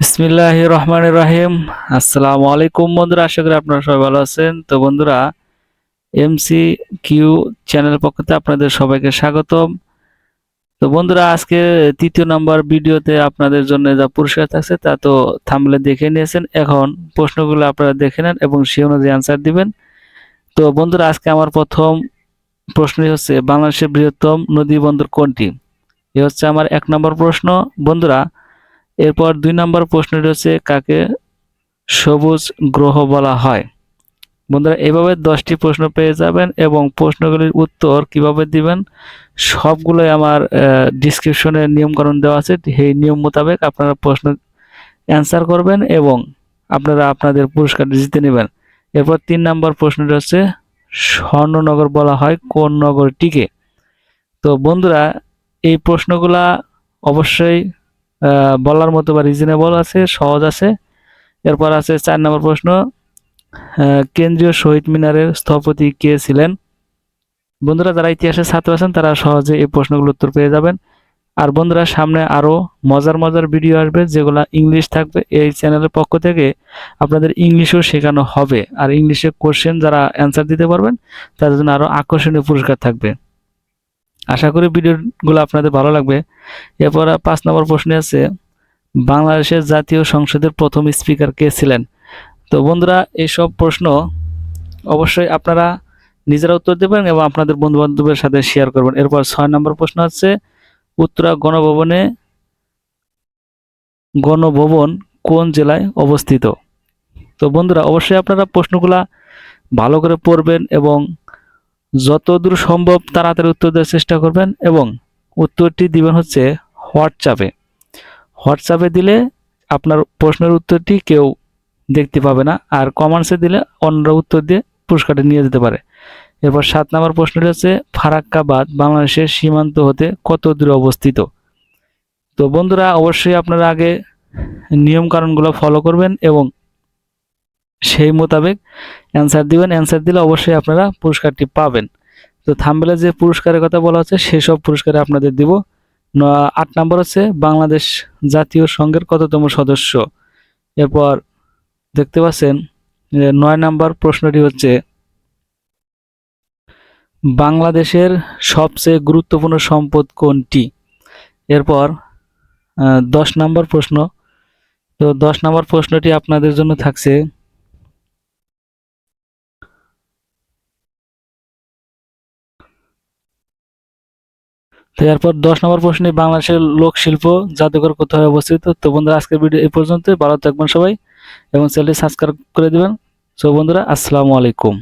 বিসমিল্লাহ রহমান রাহিম আসসালামু আলাইকুম বন্ধুরা, আশা করি আপনারা সবাই ভালো আছেন। তো বন্ধুরা এমসি কিউ চ্যানেল পক্ষ থেকে আপনাদের সবাইকে স্বাগতম। তো বন্ধুরা, আজকে তৃতীয় নম্বর ভিডিওতে আপনাদের জন্য যা পুরস্কার থাকছে তা তো থামলে দেখে নিয়েছেন। এখন প্রশ্নগুলো আপনারা দেখে নেন এবং সে অনুযায়ী অ্যান্সার দিবেন। তো বন্ধুরা, আজকে আমার প্রথম প্রশ্নই হচ্ছে, বাংলাদেশের বৃহত্তম নদী বন্দর কোনটি? এ হচ্ছে আমার এক নম্বর প্রশ্ন। বন্ধুরা এরপর দুই নম্বর প্রশ্নটি হচ্ছে, কাকে সবুজ গ্রহ বলা হয়? বন্ধুরা, এভাবে দশটি প্রশ্ন পেয়ে যাবেন এবং প্রশ্নগুলির উত্তর কীভাবে দিবেন সবগুলোই আমার ডিসক্রিপশনে নিয়মকানুন দেওয়া আছে। সেই নিয়ম মোতাবেক আপনারা প্রশ্ন অ্যান্সার করবেন এবং আপনারা আপনাদের পুরস্কার জিতে নেবেন। এরপর তিন নম্বর প্রশ্নটি হচ্ছে, স্বর্ণনগর বলা হয় কোন নগরটিকে? তো বন্ধুরা, এই প্রশ্নগুলা অবশ্যই বলার মতো বা রিজনেবল আছে, সহজ আছে। এরপর আছে চার নম্বর প্রশ্ন। কেন্দ্রীয় শহীদ মিনারের স্থপতি কে ছিলেন? বন্ধুরা, যারা ইতিহাসের ছাত্র আছেন, তারা সহজে এই প্রশ্নগুলোর উত্তর পেয়ে যাবেন। আর বন্ধুরা, সামনে আরও মজার মজার ভিডিও আসবে, যেগুলা ইংলিশ থাকবে। এই চ্যানেলের পক্ষ থেকে আপনাদের ইংলিশও শেখানো হবে। আর ইংলিশে কোশ্চেন যারা অ্যান্সার দিতে পারবেন, তাদের জন্য আরও আকর্ষণীয় পুরস্কার থাকবে। আশা করি ভিডিওগুলো আপনাদের ভালো লাগবে। এরপর পাঁচ নম্বর প্রশ্নে আছে, বাংলাদেশের জাতীয় সংসদের প্রথম স্পিকার কে ছিলেন? তো বন্ধুরা এইসব প্রশ্ন অবশ্যই আপনারা নিজেরা উত্তর দেবেন এবং আপনাদের বন্ধু বান্ধবের সাথে শেয়ার করবেন। এরপর ছয় নম্বর প্রশ্ন হচ্ছে উত্তরা গণভবনে গণভবন কোন জেলায় অবস্থিত? তো বন্ধুরা, অবশ্যই আপনারা প্রশ্নগুলা ভালো করে পড়বেন এবং যতদূর সম্ভব তাড়াতাড়ি উত্তর দেওয়ার চেষ্টা করবেন এবং উত্তরটি দিবেন হচ্ছে হোয়াটসঅ্যাপে। হোয়াটসঅ্যাপে দিলে আপনার প্রশ্নের উত্তরটি কেউ দেখতে পাবে না আর কমেন্টসে দিলে অন্যরা উত্তর দিয়ে পুরস্কারটি নিয়ে যেতে পারে। এরপর সাত নম্বর প্রশ্নটি হচ্ছে, ফারাক্কাবাদ বাংলাদেশের সীমান্ত হতে কত দূরে অবস্থিত? তো বন্ধুরা, অবশ্যই আপনারা আগে নিয়মকানুনগুলো ফলো করবেন এবং সেই মোতাবেক অ্যান্সার দিবেন। অ্যান্সার দিলে অবশ্যই আপনারা পুরস্কারটি পাবেন। তো থাম্বেলে যে পুরস্কারের কথা বলা হচ্ছে সেসব পুরস্কারে আপনাদের দিব। আট নম্বর হচ্ছে বাংলাদেশ জাতীয় সংঘের কততম সদস্য? এরপর দেখতে পাচ্ছেন নয় নম্বর প্রশ্নটি হচ্ছে, বাংলাদেশের সবচেয়ে গুরুত্বপূর্ণ সম্পদ কোনটি? এরপর দশ নম্বর প্রশ্ন। তো দশ নম্বর প্রশ্নটি আপনাদের জন্য থাকছে এরপর দশ নম্বর প্রশ্নে বাংলাদেশের লোক শিল্প জাদুঘর কোথায় অবস্থিত? তো বন্ধুরা, আজকের ভিডিও এই পর্যন্ত ভালো থাকবেন সবাই এবং চ্যানেলটি সাবস্ক্রাইব করে দেবেন। সো বন্ধুরা, আসসালামু আলাইকুম।